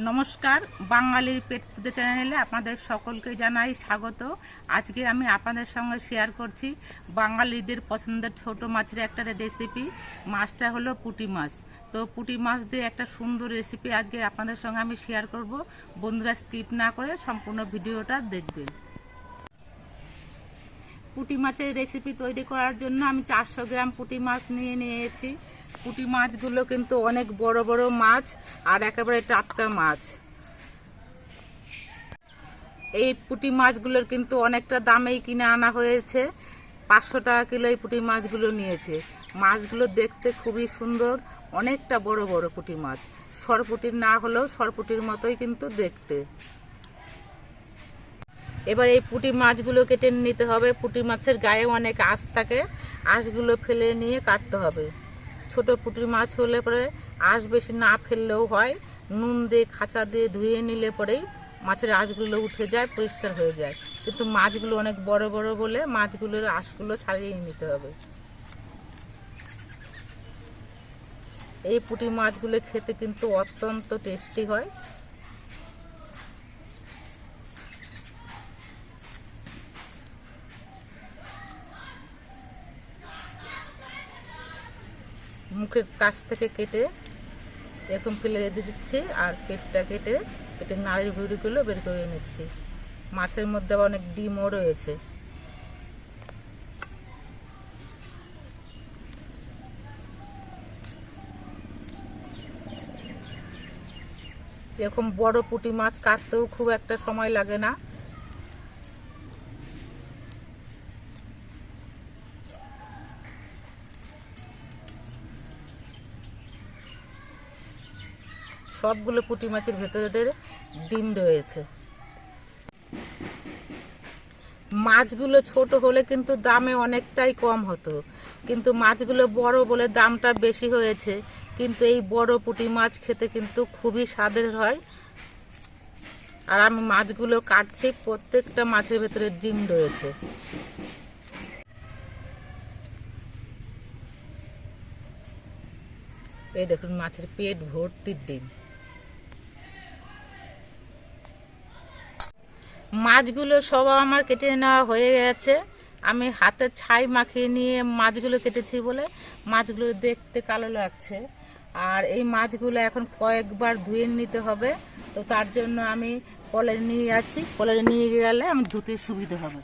নমস্কার, বাঙালির পেট পুজো চ্যানেলে আপনাদের সকলকে জানাই স্বাগত। আজকে আমি আপনাদের সঙ্গে শেয়ার করছি বাঙালিদের পছন্দের ছোট মাছের একটা রেসিপি মাছটা হলো পুটি মাছ। তো পুটি মাছ দিয়ে একটা সুন্দর রেসিপি আজকে আপনাদের সঙ্গে আমি শেয়ার করব। বন্ধুরা স্কিপ না করে সম্পূর্ণ ভিডিওটা দেখবেন। পুঁটি মাছের রেসিপি তৈরি করার জন্য আমি চারশো গ্রাম পুঁটি মাছ নিয়ে নিয়েছি। পুঁটি মাছগুলো কিন্তু অনেক বড় বড় মাছ আর একেবারে টাটকা মাছ। এই পুঁটি মাছগুলোর কিন্তু অনেকটা দামেই কিনে আনা হয়েছে। পাঁচশো টাকা কিলো এই পুঁটি মাছগুলো নিয়েছে। মাছগুলো দেখতে খুবই সুন্দর, অনেকটা বড় বড় পুঁটি মাছ। সরপুটির না হলেও সরপুটির মতোই কিন্তু দেখতে। এবার এই পুঁটি মাছগুলো কেটে নিতে হবে। পুঁটি মাছের গায়ে অনেক আঁশ থাকে। আঁশগুলো ফেলে নিয়ে কাটতে হবে। ছোট পুঁটি মাছ হলে পরে আঁশ বেশি না ফেললেও হয়। নুন দিয়ে খাঁচা দিয়ে ধুয়ে নিলে পরেই মাছের আঁশগুলো উঠে যায়, পরিষ্কার হয়ে যায়। কিন্তু মাছগুলো অনেক বড় বড় বলে মাছগুলোর আঁশগুলো ছাড়িয়ে নিতে হবে। এই পুঁটি মাছগুলো খেতে কিন্তু অত্যন্ত টেস্টি হয়। মুখের কাছ থেকে কেটে এরকম ফেলে দিয়ে দিচ্ছি আর পেটটা কেটে পেটের নাড়ির ভুড়িগুলো বের করে নিচ্ছি মাছের মধ্যে আবার অনেক ডিমও রয়েছে। এরকম বড় পুঁটি মাছ কাটতেও খুব একটা সময় লাগে না। সবগুলো পুঁটি মাছের ভেতরে ডিম রয়েছে মাছগুলো ছোট হলে কিন্তু দামে অনেকটাই কম হতো। কিন্তু মাছগুলো বড় বলে দামটা বেশি হয়েছে। কিন্তু এই বড় পুঁটি মাছ খেতে কিন্তু খুবই স্বাদের হয়। আর আমি মাছগুলো কাটছি, প্রত্যেকটা মাছের ভেতরে ডিম রয়েছে এই দেখুন, মাছের পেট ভর্তি ডিম। মাছগুলো সব আমার কেটে নেওয়া হয়ে গেছে। আমি হাতে ছাই মাখিয়ে নিয়ে মাছগুলো কেটেছি বলে মাছগুলো দেখতে কালো লাগছে। আর এই মাছগুলো এখন কয়েকবার ধুয়ে নিতে হবে। তো তার জন্য আমি কলে নিয়ে যাচ্ছি। কলে নিয়ে গেলে আমি ধুতে সুবিধা হবে।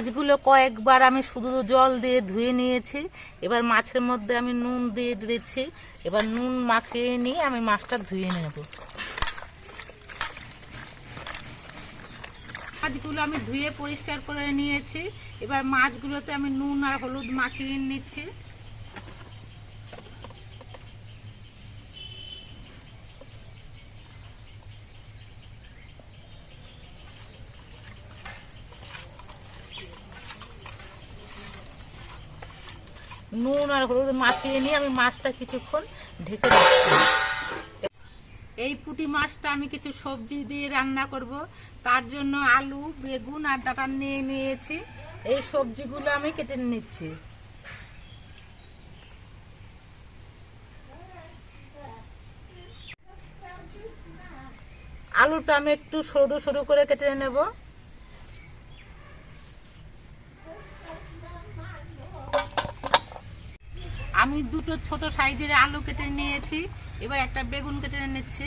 মাছগুলো কয়েকবার আমি শুধু জল দিয়ে ধুয়ে নিয়েছি। এবার মাছের মধ্যে আমি নুন দিয়ে দিয়েছি এবার নুন মাখিয়ে নিয়ে আমি মাছটা ধুয়ে নেব। মাছগুলো আমি ধুয়ে পরিষ্কার করে নিয়েছি। এবার মাছগুলোতে আমি নুন আর হলুদ মাখিয়ে নিচ্ছি। নুন আর হলুদ মাখিয়ে নিয়ে আমি মাছটা কিছুক্ষণ ঢেকে রাখছি। এই পুঁটি মাছটা আমি কিছু সবজি দিয়ে রান্না করব। তার জন্য আলু, বেগুন আর ডাটা নিয়ে নিয়েছি। এই সবজিগুলো আমি কেটে নিচ্ছি। আলুটা আমি একটু সরু সরু করে কেটে নেব আমি দুটো ছোট সাইজের আলু কেটে নিয়েছি। এবার একটা বেগুন কেটে নিচ্ছি।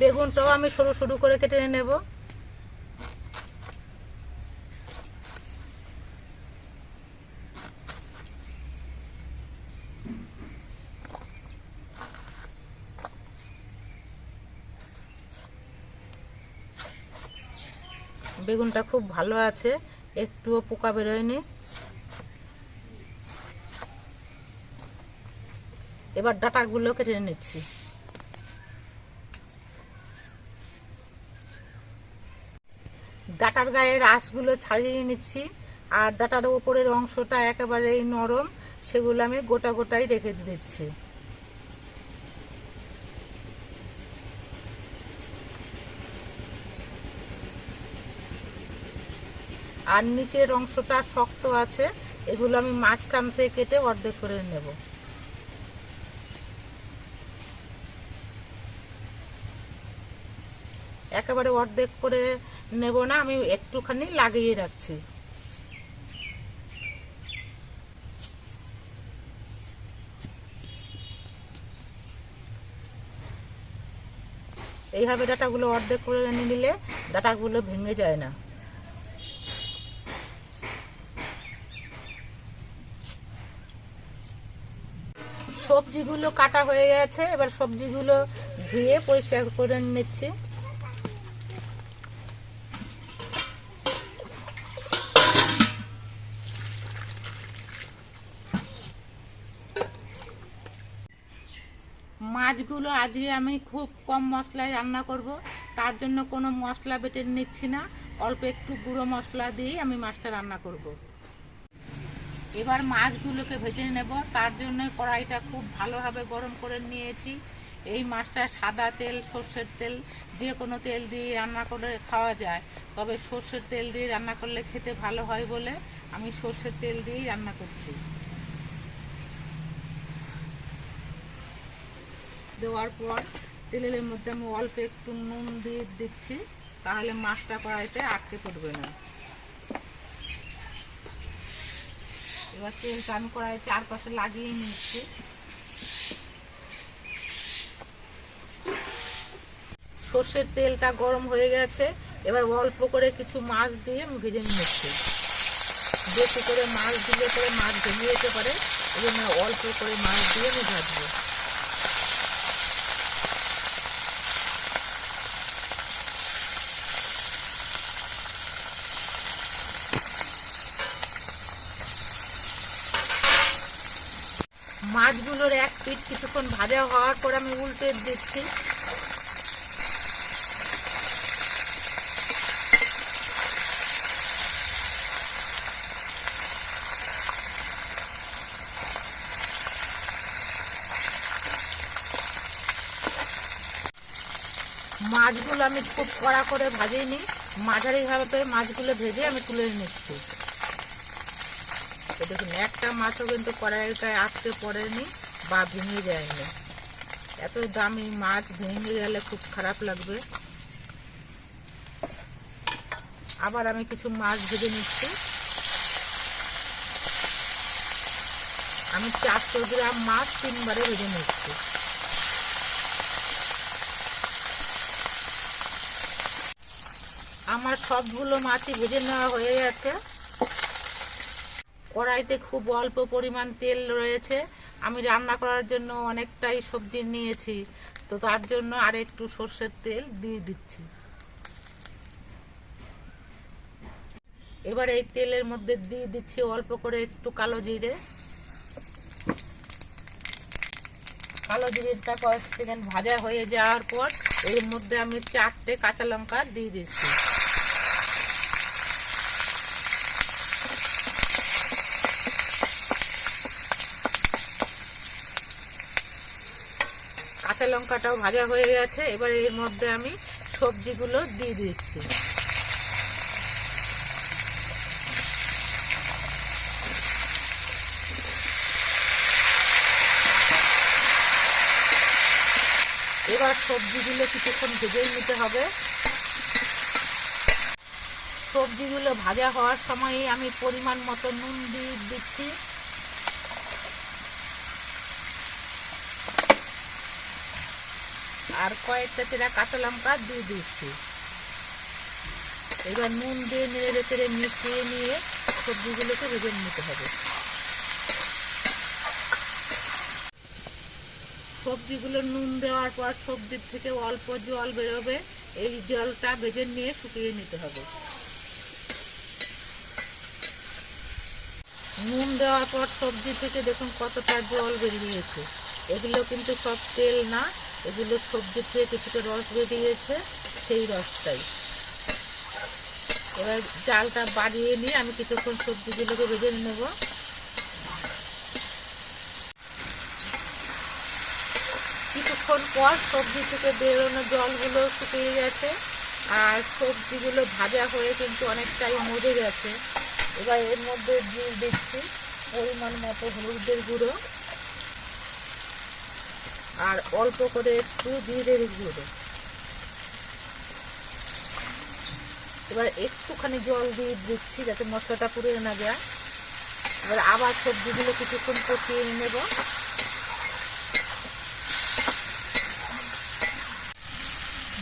বেগুনটাও আমি সরু সরু করে কেটে নেব। বেগুনটা খুব ভালো আছে। একটুও পোকা বেরোয়নি। এবার ডাটাগুলো কেটে নিচ্ছি। ডাটার গায়ের আঁশগুলো ছাড়িয়ে নিচ্ছি, আর ডাটার ওপরের অংশটা একেবারেই নরম, সেগুলো আমি গোটা গোটাই রেখে দিচ্ছি। আর নিচের অংশটা শক্ত আছে, এগুলো আমি মাঝখান থেকে কেটে অর্ধেক করে নেব। একেবারে অর্ধেক করে নেব না, আমি একটুখানি লাগিয়ে রাখছি। এইভাবে ডাটাগুলো অর্ধেক করে নিলে ডাটাগুলো ভেঙে যায় না। সবজিগুলো কাটা হয়ে গেছে, এবার সবজিগুলো ধুয়ে পরিষ্কার করে নিচ্ছি। মাছগুলো আজকে আমি খুব কম মশলায় রান্না করব। তার জন্য কোনো মশলা বেটে নিচ্ছি না। অল্প একটু গুঁড়ো মশলা দিয়েই আমি মাছটা রান্না করব। এবার মাছগুলোকে ভেজে নেব। তার জন্য কড়াইটা খুব ভালোভাবে গরম করে নিয়েছি। এই মাছটা সাদা তেল, সর্ষের তেল যে কোনো তেল দিয়ে রান্না করে খাওয়া যায়। তবে সর্ষের তেল দিয়ে রান্না করলে খেতে ভালো হয় বলে আমি সর্ষের তেল দিয়েই রান্না করছি। দেওয়ার পর তেলের মধ্যে আমি অল্প একটু নুন দিয়ে দিচ্ছি, তাহলে মাছটা কড়াইতে আটকে পড়বে না। এবার তেলটা আমি কড়াই চারপাশে লাগিয়ে নিচ্ছি। সর্ষের তেলটা গরম হয়ে গেছে, এবার অল্প করে কিছু মাছ দিয়ে আমি ভেজে নিচ্ছি। বেশি করে মাছ দিলে করে মাছ ভেঙে যেতে পারে, এই জন্য অল্প করে মাছ দিয়ে আমি ভাজবো। মাছগুলোর এক পিঠ কিছুক্ষণ ভাজা হওয়ার পর আমি উল্টে দিচ্ছি। মাছগুলো আমি খুব কড়া করে ভাজিনি মাঝারিভাবে মাছগুলো ভেজে আমি তুলে নিচ্ছি। তো দেখুন, একটা মাছও কিন্তু কড়াইটায় আটকে পড়েনি বা ভেঙে যায়নি। এত দামি মাছ ভেঙে গেলে খুব খারাপ লাগবে। আবার আমি কিছু মাছ ভেজে নিচ্ছি। আমি চারশো গ্রাম মাছ তিনবারে ভেজে নিচ্ছি। আমার সবগুলো মাছই ভেজে নেওয়া হয়ে গেছে। কড়াইতে খুব অল্প পরিমাণ তেল রয়েছে। আমি রান্না করার জন্য অনেকটাই সবজি নিয়েছি। তো তার জন্য আর একটু সর্ষের তেল দিয়ে দিচ্ছি। এবার এই তেলের মধ্যে দিয়ে দিচ্ছি অল্প করে একটু কালো জিরে। কালো জিরেটা কয়েক সেকেন্ড ভাজা হয়ে যাওয়ার পর এর মধ্যে আমি চারটে কাঁচা লঙ্কা দিয়ে দিচ্ছি। কাঁচা লঙ্কাটাও ভাজা হয়ে গেছে। এবার এর মধ্যে আমি সবজিগুলো দিয়ে দিচ্ছি। এবার সবজিগুলো কিছুক্ষণ ভেজেই নিতে হবে। সবজিগুলো ভাজা হওয়ার সময় আমি পরিমাণ মতো নুন দিয়ে দিচ্ছি। আর কয়েকটা চেরা কাঁচা লঙ্কা দিয়ে দিচ্ছি। এবার নুন দিয়ে নেড়ে চেড়ে মিশিয়ে নিয়ে সবজিগুলোকে ভেজে নিতে হবে। সবজিগুলো নুন দেওয়ার পর সবজির থেকে অল্প জল বেরোবে, এই জলটা ভেজে নিয়ে শুকিয়ে নিতে হবে। নুন দেওয়ার পর সবজি থেকে দেখুন কতটা জল বেরিয়েছে। এগুলো কিন্তু সব তেল না এগুলো সবজি থেকে কিছুটা রস বেরিয়ে গেছে সেই রসটাই। এবার জালটা বাড়িয়ে নিয়ে আমি কিছুক্ষণ সবজিগুলোকে ভেজে নেব। কিছুক্ষণ পর সবজি থেকে বেরোনো জলগুলো শুকিয়ে গেছে, আর সবজিগুলো ভাজা হয়ে কিন্তু অনেকটাই মজে গেছে। এবার এর মধ্যে দিয়ে দিচ্ছি, পরিমাণ মতো হলুদের গুঁড়ো। আর অল্প করে একটু জিরের গুঁড়ো এবার একটুখানি জল দিয়ে দিচ্ছি যাতে মশলাটা পুড়ে না যায়। এবার আবার সবজিগুলো কিছুক্ষণ কষিয়ে নেব।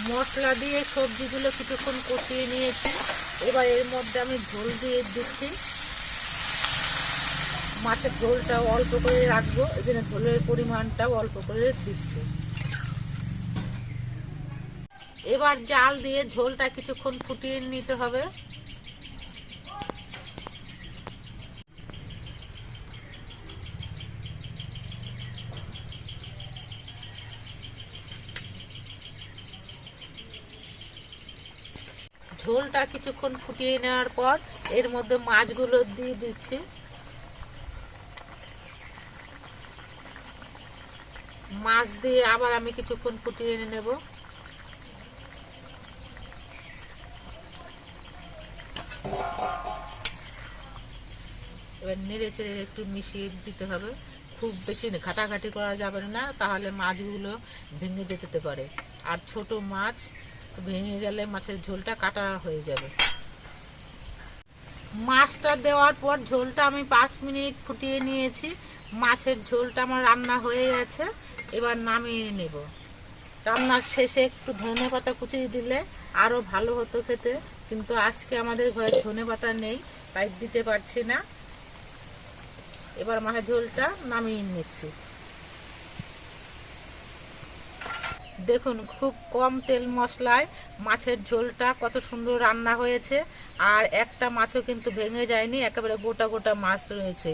মশলা দিয়ে সবজিগুলো কিছুক্ষণ কষিয়ে নিয়েছি। এবার এর মধ্যে আমি ঝোল দিয়ে দিচ্ছি। মাছের ঝোলটাও অল্প করে রাখব, এই জন্য ঝোলের পরিমাণটাও অল্প করে দিচ্ছি। এবার জাল দিয়ে ঝোলটা কিছুক্ষণ ফুটিয়ে নিতে হবে। ঝোলটা কিছুক্ষণ ফুটিয়ে নেওয়ার পর এর মধ্যে মাছগুলো দিয়ে দিচ্ছি। মাছ দিয়ে আবার আমি কিছুক্ষণ ফুটিয়ে এনে নেব। এবার নেড়ে চেড়ে একটু মিশিয়ে দিতে হবে। খুব বেশি ঘাটাঘাটি করা যাবে না, তাহলে মাছগুলো ভেঙে যেতে পারে। আর ছোট মাছ ভেঙে গেলে মাছের ঝোলটা কাটা হয়ে যাবে। মাছটা দেওয়ার পর ঝোলটা আমি পাঁচ মিনিট ফুটিয়ে নিয়েছি। মাছের ঝোলটা আমার রান্না হয়ে গেছে। এবার নামিয়ে নেব। রান্নার শেষে একটু ধনে পাতা কুচিয়ে দিলে আরও ভালো হতো খেতে, কিন্তু আজকে আমাদের ঘরে ধনে পাতা নেই, তাই দিতে পারছি না। এবার মাছের ঝোলটা নামিয়ে নিচ্ছি। দেখুন, খুব কম তেল মশলায় মাছের ঝোলটা কত সুন্দর রান্না হয়েছে। আর একটা মাছও কিন্তু ভেঙে যায়নি, একেবারে গোটা গোটা মাছ রয়েছে।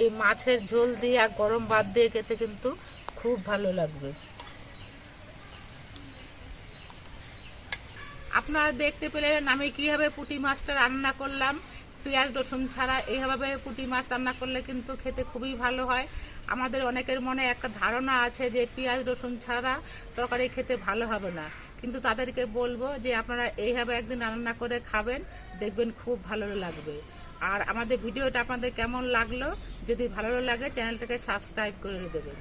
এই মাছের ঝোল দিয়ে আর গরম ভাত দিয়ে খেতে কিন্তু খুব ভালো লাগবে। আপনারা দেখতে পেলেন আমি কীভাবে পুঁটি মাছটা রান্না করলাম। পেঁয়াজ, রসুন ছাড়া এইভাবে পুঁটি মাছ রান্না করলে কিন্তু খেতে খুবই ভালো হয়। আমাদের অনেকের মনে একটা ধারণা আছে যে পেঁয়াজ, রসুন ছাড়া তরকারি খেতে ভালো হবে না। কিন্তু তাদেরকে বলব যে আপনারা এইভাবে একদিন রান্না করে খাবেন, দেখবেন খুব ভালো লাগবে। আর আমাদের ভিডিওটা আপনাদের কেমন লাগল, যদি ভালো লাগে চ্যানেলটাকে সাবস্ক্রাইব করে দেবেন।